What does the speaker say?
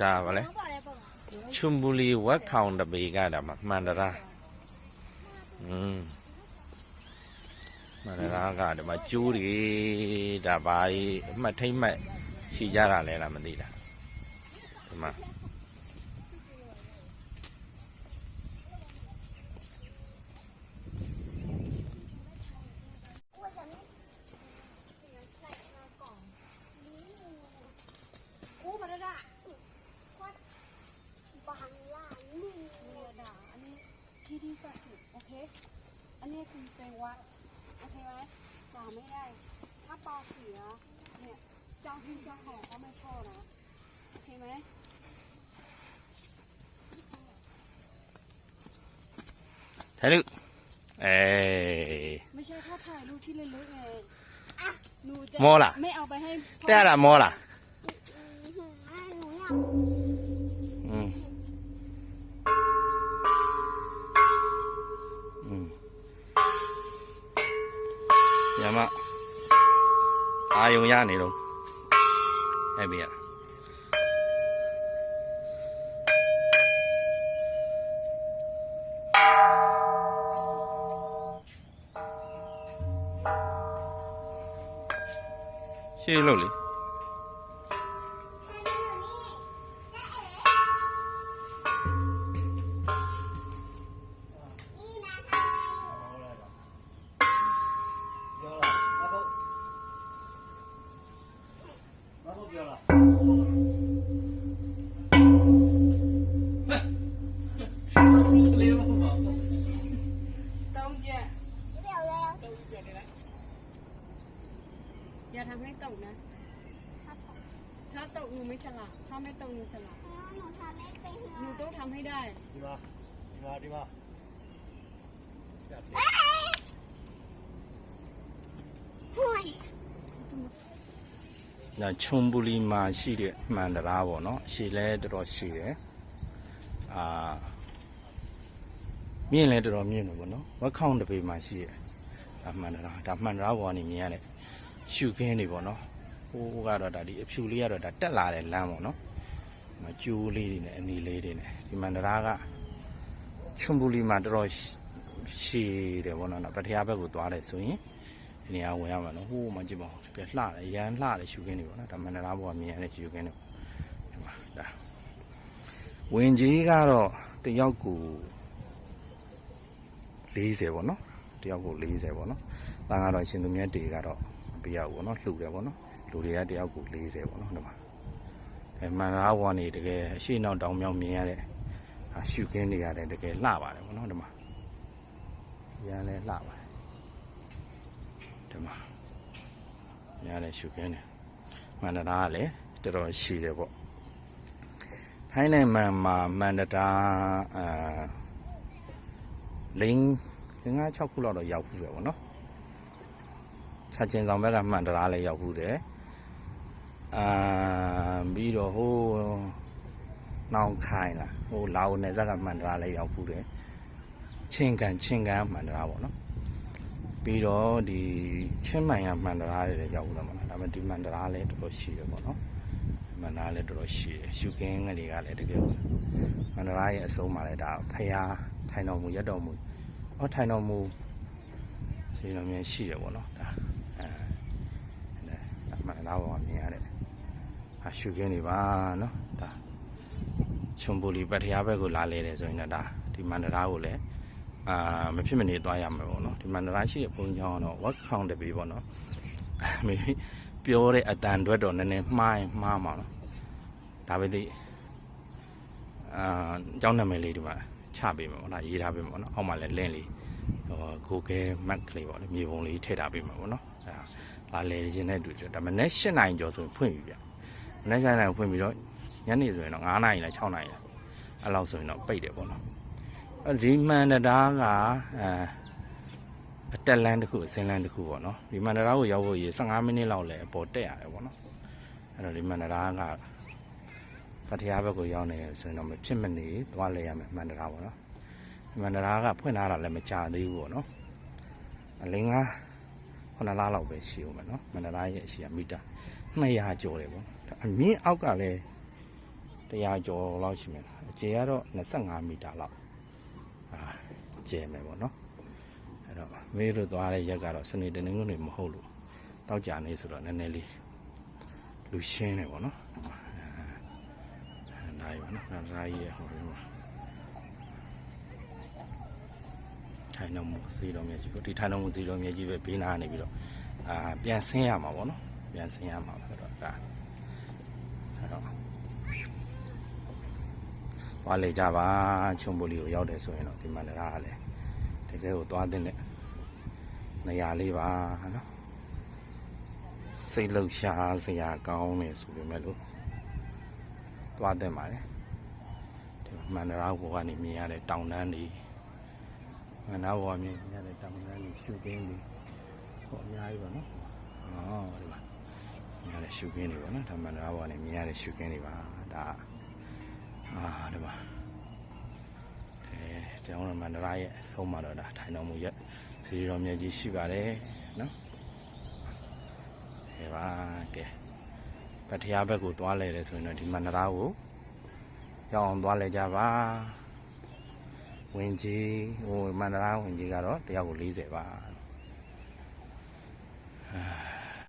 ဒါဗလဲဘာပါလဲပေါ့ကချွမ်ဘူလီဝက်ခေါင်တပေကဒါမှမှန်တရာอืมမှန်တရာကဒီမှာကျိုးတွေဒါဘာကြီးအမှတ်ထိမ့်မှတ်ရှိကြတာလဲလားမသိတာဒီမှာ โอเค อันนี้คือเตงวัดโอเคไหมจ่าไม่ได้ ถ้าปลาเสียเนี่ยเจ้าที่เจ้าของเขาไม่ชอบนะโอเคไหมถ่ายรูปเอ้ยไม่ใช่ถ้าถ่ายรูปที่เลึกๆไงหนูจะโมล่ะไม่เอาไปให้ได้ละโมล่ะ อืม ရနေတော့အဲ့ပြီရရှေ့လို့လေ กนะ ครับผม ถ้าตกหนูไม่ฉลาดถ้าไม่ตกหนูฉลาด หนูทำไม่เป็น หนูต้องทำให้ได้ ဒီမှာဒီမှာဒီမှာပြပြ ห่วย ဒါခြုံပူလီမှာရှိတဲ့မှန်တရားပေါ့နော်ရှည်လဲတော်တော်ရှိတယ်အာမြင့်လဲတော်တော်မြင့်တယ်ပေါ့နော်ဝက်ခေါင်တစ်ပေမှာရှိရဲ့အမှန်တရားဒါမှန်တရားပေါ်ကနေမြင်ရတဲ့ ရှုခင်းတွေပေါ့နော်ဟိုးကတော့ဒါဒီအဖြူလေးကတော့ဒါတက်လာတဲ့လမ်းပေါ့နော်မကျိုးလေးတွေနဲ့အနေလေးတွေနဲ့ဒီမှန်တရားကခြုံပူလီမှာတော်တော်ရှည်တယ်ပေါ့နော်ပထရာဘက်ကိုသွားတယ်ဆိုရင်ဒီနေရာဝင်ရမှာနော်ဟိုးမှကြည့်ပါဦးတကယ်လှတယ်ရမ်းလှတယ်ရှုခင်းနေပေါ့နော်ဒါမန္တရာဘောကမြင်ရတဲ့ရှုခင်းနေဒီမှာဒါဝင်ကြီးကတော့တယောက်ကို40ပေါ့နော်တယောက်ကို40ပေါ့နော်တန်ကတော့ရှင်သူမြတ်တေကတော့မ ပြရဘူးပေါ့နော်လှူတယ်ပေါ့နော်လူတွေကတယောက်ကို40ပေါ့နော်ဒီမှာအဲမန္တရာဘောကနေတကယ်အရှိနောက်တောင်မြောက်မြင်ရတဲ့အာရှုခင်းနေရတယ်တကယ်လှပါတယ်ပေါ့နော်ဒီမှာရမ်းလဲလှပါတယ်ဒီမှာရတဲ့ရှုခင်းတယ်မန္တရာကလည်းတော်တော်ရှိတယ်ပေါ့ထိုင်းနိုင်ငံမှာမန္တရာအာလိန်ငါး6ခုလောက်တော့ရောက်ဘူးဆိုပေါ့နော် ချက်ချင်းဆောင်ဘက်ကမန္တရာလည်းရောက်ဘူးတယ်အာပြီးတော့ဟိုနောင်ခိုင်လားဟိုလာအိုနယ်စပ်ကမန္တရာလည်းရောက်ဘူးတယ်ချင်းကန်ချင်းကန်မန္တရာပေါ့နော်ပြီးတော့ဒီချင်းမိုင်ကမန္တရာလည်းရောက်လာမှာလားဒါပေမဲ့ဒီမန္တရာလည်းတော်တော်ရှိတယ်ပေါ့နော်မန္တရာလည်းတော်တော်ရှိတယ်ရှုကင်းကလေးကလည်းတကယ်မန္တရာရဲ့အစုံမှာလည်းဒါဖယားထိုင်တော်မူရက်တော်မူဟောထိုင်တော်မူစေတော်မြတ်ရှိတယ်ပေါ့နော်ဒါအဲ ဒါမန္တရာဘောမြင်ရတဲ့ဟာရှုကင်းနေပါနော်ဒါချွန်ပူလီပတ္ထရာဘက်ကိုလာလဲတယ်ဆိုရင်တော့ဒါဒီမန္တရာကိုလည်းအာမဖြစ်မနေသွားရမှာပေါ့နော်ဒီမန္တရာရှိတဲ့ဘုန်းကြီးကျောင်းကတော့ work count တပြီပေါ့နော်မေပြောတဲ့အတန်အတွက်တော့နည်းနည်းမှားရင်မှားမှာနော်ဒါပဲသိအာကျောင်းနာမည်လေးဒီမှာချပေးမှာပေါ့နော်ရေးထားပေးမှာပေါ့နော်အောက်မှာလည်းလင့်လေးဟို Google Map ကလေးပေါ့လေမြေပုံလေးထည့်ထားပေးမှာပေါ့နော်အဲ ဒါလာလေရင်တဲ့တွေ့တယ်ဒါမနေ့၈နိုင်ကျော်ဆိုရင်ဖွင့်ပြီဗျမနေ့၈နိုင်ဖွင့်ပြီးတော့ညနေဆိုရင်တော့9နိုင်လား6နိုင်လားအဲ့လောက်ဆိုရင်တော့ပိတ်တယ်ပေါ့နော်ဒီမန္တရာကအဲအတက်လန်းတစ်ခုအစင်းလန်းတစ်ခုပေါ့နော်ဒီမန္တရာကိုရောက်ဖို့ရေ15မိနစ်လောက်လဲအပေါ်တက်ရတယ်ပေါ့နော်အဲ့တော့ဒီမန္တရာကပထရာဘက်ကိုရောက်နေဆိုရင်တော့မဖြစ်မနေသွားလဲရမယ်မန္တရာပေါ့နော်ဒီမန္တရာကဖွင့်ထားတာလည်းမကြသေးဘူးပေါ့နော်အလင်းက ခုနလားလောက်ပဲရှိဦးမယ်နော်မန္တရာရဲ့အရှိကမီတာ200ကျော်တယ်ပေါ့အမြင့်အောက်ကလည်းတ100ကျော်လောက်ရှိမယ်အကျယ်ကတော့25မီတာလောက်အာကျယ်မယ်ပေါ့နော်အဲ့တော့မေးလို့သွားတဲ့ရက်ကတော့စနေတနင်္ဂနွေမဟုတ်လို့တောက်ကြနေဆိုတော့နည်းနည်းလေးလူရှင်းတယ်ပေါ့နော်အဲဒါကြီးပေါ့နော်ဒါကြီးရဲ့ဟိုဒီမှာ ထိုင်တော်မူစီတော်မြတ်ကြီးပေါ့ဒီထိုင်တော်မူစီတော်မြတ်ကြီးပဲဘေးနားနေပြီးတော့အာပြန်ဆင်းရမှာပေါ့နော်ပြန်ဆင်းရမှာဆိုတော့ဒါအဲ့တော့သွားလေကြပါချုံပူလီကိုရောက်တယ်ဆိုရင်တော့ဒီမန္တရာကလည်းတကယ်ကိုသွားတဲ့နေရာလေးပါနော်စိတ်လှုပ်ရှားစရာကောင်းနေဆိုပေမဲ့လို့သွားတဲ့ပါလေဒီမန္တရာဘောကနေမြင်ရတဲ့တောင်တန်းတွေ မန္တရာဘောမြင်ရတဲ့တောင်တန်းတွေရှုခင်းတွေဟောအများကြီးပါနော်အော်ဒီမှာမြင်ရတဲ့ရှုခင်းတွေပါနော်ဒါမန္တရာဘောကနေမြင်ရတဲ့ရှုခင်းတွေပါဒါအာဒီမှာအဲကျောင်းတော်မန္တရာရဲ့အဆုံးမှာတော့ဒါထိုင်တော်မူရဲ့စီရီတော်မြတ်ကြီးရှိပါတယ်နော်အဲပါကဲဗတ်တရားဘက်ကိုသွားလဲတယ်ဆိုရင်တော့ဒီမန္တရာကိုရောက်အောင်သွားလဲကြပါ ဝင်ကြီးဟိုမန္တရာဝင်ကြီးကတော့တယောက်ကို40ပါ